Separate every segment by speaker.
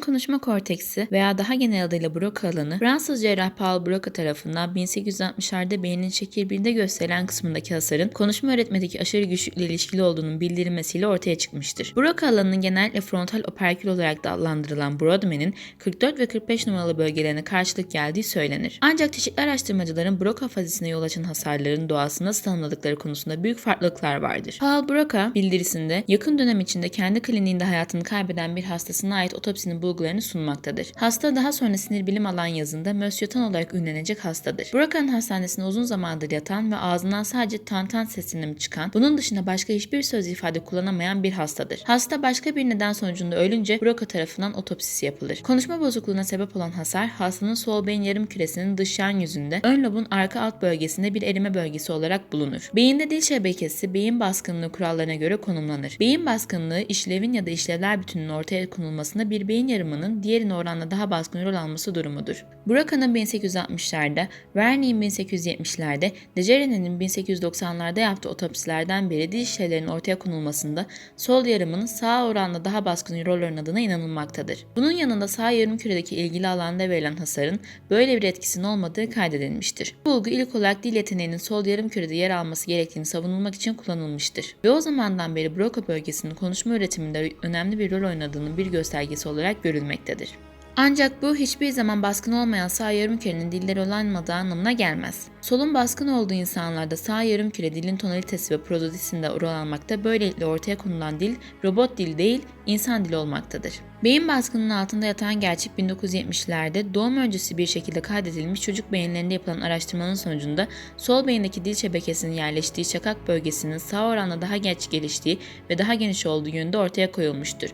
Speaker 1: konuşma korteksi veya daha genel adıyla Broca alanı, Fransız cerrah Paul Broca tarafından 1860'larda beynin şekil 1'de gösterilen kısmındaki hasarın konuşma öğretmedeki aşırı güçlükle ilişkili olduğunun bildirilmesiyle ortaya çıkmıştır. Broca alanının genellikle frontal operkül olarak da adlandırılan Brodmann'in 44 ve 45 numaralı bölgelerine karşılık geldiği söylenir. Ancak çeşitli araştırmacıların Broca fazisine yol açan hasarların doğasını nasıl tanımladıkları konusunda büyük farklılıklar vardır. Paul Broca bildirisinde yakın dönem içinde kendi kliniğinde hayatını kaybeden bir hastasına ait otopsinin bulgularını sunmaktadır. Hasta daha sonra sinir bilim alan yazında Monsieur Tan olarak ünlenecek hastadır. Broca'nın hastanesinde uzun zamandır yatan ve ağzından sadece tantan sesinin çıkan, bunun dışında başka hiçbir söz ifade kullanamayan bir hastadır. Hasta başka bir neden sonucunda ölünce Broca tarafından otopsisi yapılır. Konuşma bozukluğuna sebep olan hasar, hastanın sol beyin yarım küresinin dış yan yüzünde, ön lobun arka alt bölgesinde bir erime bölgesi olarak bulunur. Beyinde dil şebekesi beyin baskınlığı kurallarına göre konumlanır. Beyin baskınlığı işlevin ya da işlevler bütününün ortaya konulmasında bir beyin yarımının diğerine oranla daha baskın rol alması durumudur. Broca'nın 1860'larda, Wernic'in 1870'lerde, Dejerene'nin 1890'larda yaptığı otopsilerden beri dil işlevlerinin ortaya konulmasında sol yarımının sağ oranla daha baskın rol oynadığına inanılmaktadır. Bunun yanında sağ yarım küredeki ilgili alanda verilen hasarın böyle bir etkisinin olmadığı kaydedilmiştir. Bu bulgu ilk olarak dil yeteneğinin sol yarım kürede yer alması gerektiğini savunulmak için kullanılmıştır. Ve o zamandan beri Broca bölgesinin konuşma üretiminde önemli bir rol oynadığının bir göstergesi olarak görülmektedir. Ancak bu hiçbir zaman baskın olmayan sağ yarımkürenin dilleri olanmadığı anlamına gelmez. Solun baskın olduğu insanlarda sağ yarımküre dilin tonalitesi ve prozodisinde almakta böylelikle ortaya konulan dil robot dil değil insan dili olmaktadır. Beyin baskınının altında yatan gerçek 1970'lerde doğum öncesi bir şekilde kaydedilmiş çocuk beyinlerinde yapılan araştırmanın sonucunda sol beyindeki dil şebekesinin yerleştiği şakak bölgesinin sağ oranla daha geç geliştiği ve daha geniş olduğu yönde ortaya koyulmuştur.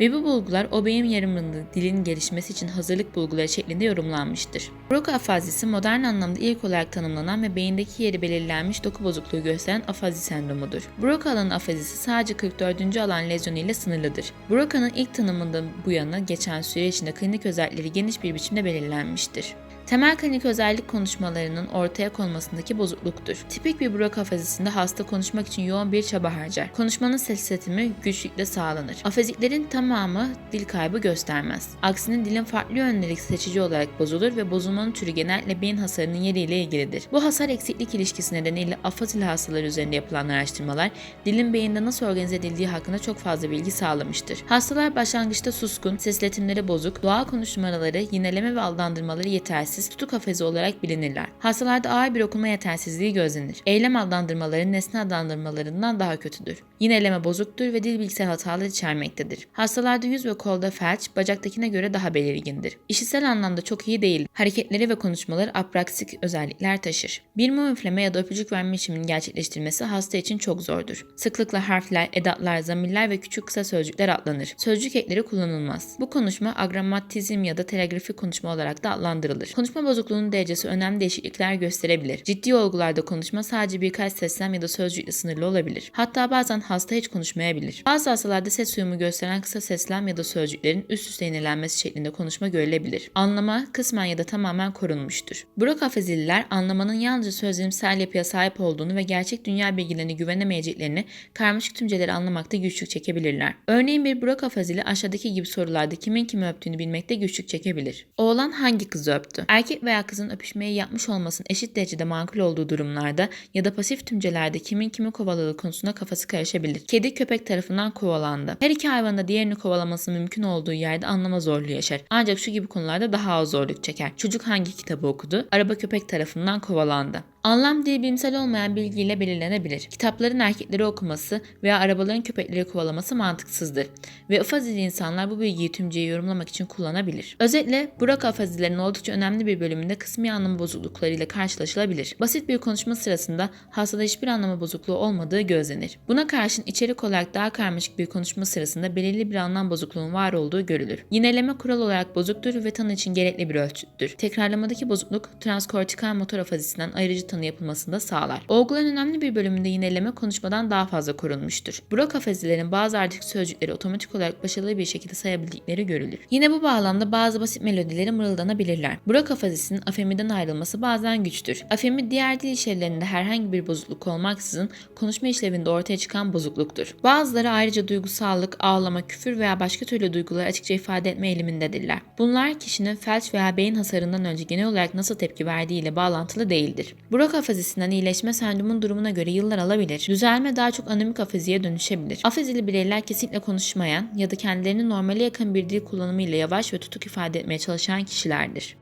Speaker 1: Ve bu bulgular o beyin yarımında dilin gelişmesi için hazırlık bulguları şeklinde yorumlanmıştır. Broca afazisi modern anlamda ilk olarak tanımlanan ve beyindeki yeri belirlenmiş doku bozukluğu gösteren afazi sendromudur. Broca alanı afazisi sadece 44. alan lezyonu ile sınırlıdır. Broca'nın ilk tanımından bu yana geçen süre içinde klinik özellikleri geniş bir biçimde belirlenmiştir. Temel klinik özellik konuşmalarının ortaya konmasındaki bozukluktur. Tipik bir Broca afazisinde hasta konuşmak için yoğun bir çaba harcar. Konuşmanın ses setimi güçlükle sağlanır. Afaziklerin tamamı dil kaybı göstermez. Aksine dilin farklı yönleri seçici olarak bozulur ve bozulmanın türü genellikle beyin hasarının yeriyle ilgilidir. Bu hasar eksiklik ilişkisi nedeniyle afazili hastaları üzerinde yapılan araştırmalar dilin beyinde nasıl organize edildiği hakkında çok fazla bilgi sağlamıştır. Hastalar başlangıçta suskun, ses iletimleri bozuk, doğal konuşmaları, yineleme ve adlandırmaları yetersiz, tutuk afezi olarak bilinirler. Hastalarda ağır bir okuma yetersizliği gözlenir. Eylem adlandırmaları nesne adlandırmalarından daha kötüdür. Yineleme bozuktur ve dil bilgisel hatalar içermektedir. Hastalarda yüz ve kolda felç, bacaktakine göre daha belirgindir. İşitsel anlamda çok iyi değil. Hareketleri ve konuşmaları apraksik özellikler taşır. Bir mum üfleme ya da öpücük verme işleminin gerçekleştirmesi hasta için çok zordur. Sıklıkla harfler, edatlar, zamirler ve küçük kısa sözcükler atlanır. Sözcük ekleri kullanılmaz. Bu konuşma agramatizm ya da telegrafik konuşma olarak da adlandırılır. Konuşma bozukluğunun derecesi önemli değişiklikler gösterebilir. Ciddi olgularda konuşma sadece birkaç seslem ya da sözcükle sınırlı olabilir. Hatta bazen hasta hiç konuşmayabilir. Bazı hastalarda ses uyumu gösteren kısa seslem ya da sözcüklerin üst üste yenilenmesi şeklinde konuşma görülebilir. Anlama kısmen ya da tamamen korunmuştur. Brokafezililer anlamanın yalnızca sözlerimsel yapıya sahip olduğunu ve gerçek dünya bilgilerine güvenemeyeceklerini karmaşık tümceleri anlamakta güçlük çekebilirler. Örneğin bir brokafezili aşağıdaki gibi sorularda kimin kimi öptüğünü bilmekte güçlük çekebilir. Oğlan hangi kızı öptü? Erkek veya kızın öpüşmeyi yapmış olmasının eşit derecede makul olduğu durumlarda ya da pasif tümcelerde kimin kimi kovaladığı konusunda kafası karışabilir. Kedi köpek tarafından kovalandı. Her iki hayvanın da diğerini kovalaması mümkün olduğu yerde anlama zorluğu yaşar. Ancak şu gibi konularda daha az zorluk çeker. Çocuk hangi kitabı okudu? Araba köpek tarafından kovalandı. Anlam dili bilimsel olmayan bilgiyle belirlenebilir. Kitapların erkekleri okuması veya arabaların köpekleri kovalaması mantıksızdır ve afazili insanlar bu bilgiyi tümceyi yorumlamak için kullanabilir. Özetle Burak afazilerin oldukça önemli bir bölümünde kısmi anlam bozukluklarıyla karşılaşılabilir. Basit bir konuşma sırasında hastada hiçbir anlama bozukluğu olmadığı gözlenir. Buna karşın içerik olarak daha karmaşık bir konuşma sırasında belirli bir anlam bozukluğun var olduğu görülür. Yineleme kural olarak bozuktur ve tanı için gerekli bir ölçüttür. Tekrarlamadaki bozukluk transkortikal motor afazisinden ayırıcı tanı yapılmasını da sağlar. Olguların önemli bir bölümünde yineleme konuşmadan daha fazla korunmuştur. Brok afazilerin bazı ardışık sözcükleri otomatik olarak başarılı bir şekilde sayabildikleri görülür. Yine bu bağlamda bazı basit melodileri mırıldanabilirler. Brok afazisinin afemiden ayrılması bazen güçtür. Afemi diğer dil işlevlerinde herhangi bir bozukluk olmaksızın konuşma işlevinde ortaya çıkan bozukluktur. Bazıları ayrıca duygusallık, ağlama, küfür veya başka türlü duyguları açıkça ifade etme eğilimindedirler. Bunlar kişinin felç veya beyin hasarından önce genel olarak nasıl tepki verdiğiyle bağlantılı değildir. Brok afazisinden iyileşme sendromun durumuna göre yıllar alabilir. Düzelme daha çok anemik afaziye dönüşebilir. Afazili bireyler kesinlikle konuşmayan ya da kendilerini normale yakın bir dil kullanımıyla yavaş ve tutuk ifade etmeye çalışan kişilerdir.